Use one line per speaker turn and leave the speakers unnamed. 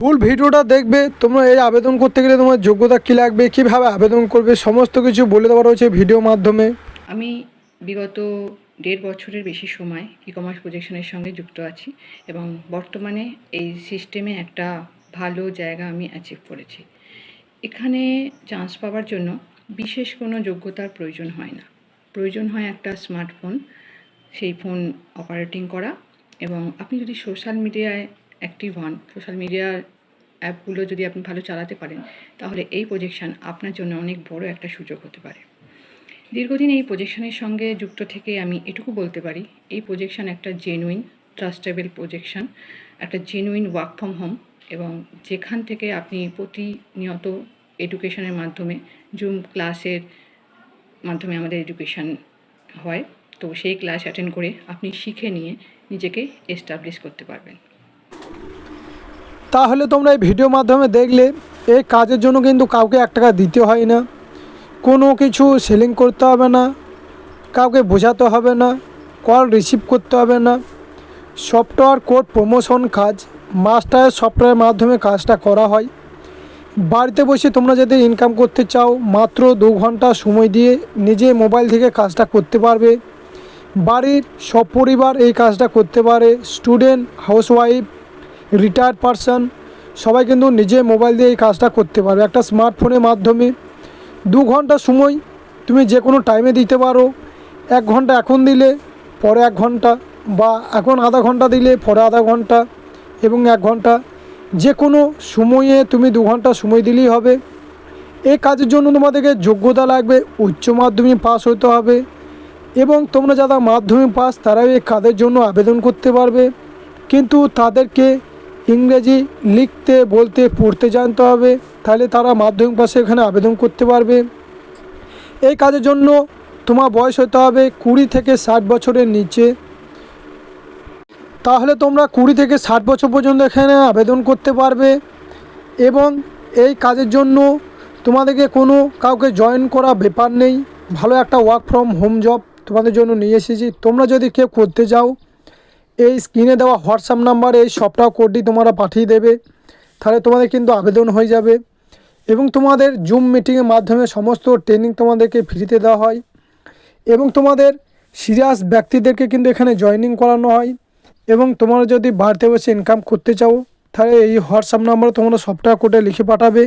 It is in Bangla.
ফুল ভিডিওটা দেখবে, তোমরা এই আবেদন করতে গেলে তোমার যোগ্যতা কী লাগবে, কীভাবে আবেদন করবে, সমস্ত কিছু বলে দেওয়া রয়েছে ভিডিও মাধ্যমে।
আমি বিগত দেড় বছরের বেশি সময় ই কমার্স প্রজেকশনের সঙ্গে যুক্ত আছি এবং বর্তমানে এই সিস্টেমে একটা ভালো জায়গা আমি অ্যাচিভ করেছি। এখানে চান্স পাওয়ার জন্য বিশেষ কোনো যোগ্যতার প্রয়োজন হয় না। প্রয়োজন হয় একটা স্মার্টফোন সেই ফোন অপারেটিং করা এবং আপনি যদি সোশ্যাল মিডিয়ায় অ্যাক্টিভ হন। সোশ্যাল মিডিয়া অ্যাপগুলো যদি আপনি ভালো চালাতে পারেন, তাহলে এই প্রজেকশন আপনার জন্য অনেক বড় একটা সুযোগ হতে পারে। দীর্ঘদিন এই প্রজেকশনের সঙ্গে যুক্ত থেকে আমি এটুকু বলতে পারি, এই প্রজেকশন একটা জেনুইন ট্রাস্টেবল প্রজেকশন একটা জেনুইন ওয়ার্ক ফ্রম হোম এবং যেখান থেকে আপনি প্রতিনিয়ত এডুকেশনের মাধ্যমে জুম ক্লাসের মাধ্যমে আমাদের এডুকেশন হয়, তো সেই ক্লাস অ্যাটেন্ড করে আপনি শিখে নিয়ে নিজেকে এস্টাবলিশ করতে পারবেন।
তাহলে তোমরা এই ভিডিও মাধ্যমে দেখলে এই কাজের জন্য কিন্তু কাউকে এক টাকা দিতে হয় না। কোনো কিছু সেলিং করতে হবে না, কাউকে বোঝাতে হবে না কল রিসিভ করতে হবে না। সফটওয়্যার কোড প্রমোশন কাজ মাস্টার সফটওয়্যারের মাধ্যমে কাজটা করা হয়। বাড়িতে বসে তোমরা যদি ইনকাম করতে চাও, মাত্র দু ঘণ্টা সময় দিয়ে নিজে মোবাইল থেকে কাজটা করতে পারবে। বাড়ির সব পরিবার এই কাজটা করতে পারে। স্টুডেন্ট হাউসওয়াইফ রিটায়ার্ড পারসন সবাই কিন্তু নিজে মোবাইল দিয়ে এই কাজটা করতে পারবে। একটা স্মার্টফোনের মাধ্যমে দু ঘণ্টা সময় তুমি যে কোনো টাইমে দিতে পারো। এক ঘণ্টা এখন দিলে, পরে এক ঘণ্টা বা এখন আধা ঘণ্টা দিলে, পরে আধা ঘণ্টা এবং এক ঘণ্টা। যে কোনো সময়ে তুমি দু ঘণ্টা সময় দিলেই হবে। এই কাজের জন্য তোমাদেরকে যোগ্যতা লাগবে, উচ্চ মাধ্যমিক পাস হতে হবে এবং তোমরা যারা মাধ্যমিক পাস তারাও এই কাজের জন্য আবেদন করতে পারবে। কিন্তু তাদেরকে ইংরেজি লিখতে, বলতে, পড়তে জানতে হবে। তাহলে তারা মাধ্যমিক পাশে এখানে আবেদন করতে পারবে। এই কাজের জন্য তোমার বয়স হতে হবে কুড়ি থেকে ষাট বছরের নিচে। তাহলে তোমরা কুড়ি থেকে ষাট বছর পর্যন্ত এখানে আবেদন করতে পারবে এবং এই কাজের জন্য তোমাদেরকে কোনো কাউকে জয়েন করা ব্যাপার নেই। ভালো একটা ওয়ার্ক ফ্রম হোম জব তোমাদের জন্য নিয়ে এসেছি। তোমরা যদি কেউ করতে চাও এই স্ক্রিনে দেওয়া হোয়াটসঅ্যাপ নাম্বারে এই সবটা কোডটি তোমরা পাঠিয়ে দেবে। তাহলে তোমাদের কিন্তু আবেদন হয়ে যাবে। এবং তোমাদের জুম মিটিংয়ের মাধ্যমে সমস্ত ট্রেনিং তোমাদেরকে ফ্রিতে দেওয়া হয়। এবং তোমাদের সিরিয়াস ব্যক্তিদেরকে কিন্তু এখানে জয়েনিং করানো হয়। এবং তোমরা যদি বাড়িতে বসে ইনকাম করতে চাও, তাহলে এই হোয়াটসঅ্যাপ নাম্বারে তোমরা সফটওয়্যার কোডে লিখে পাঠাবে।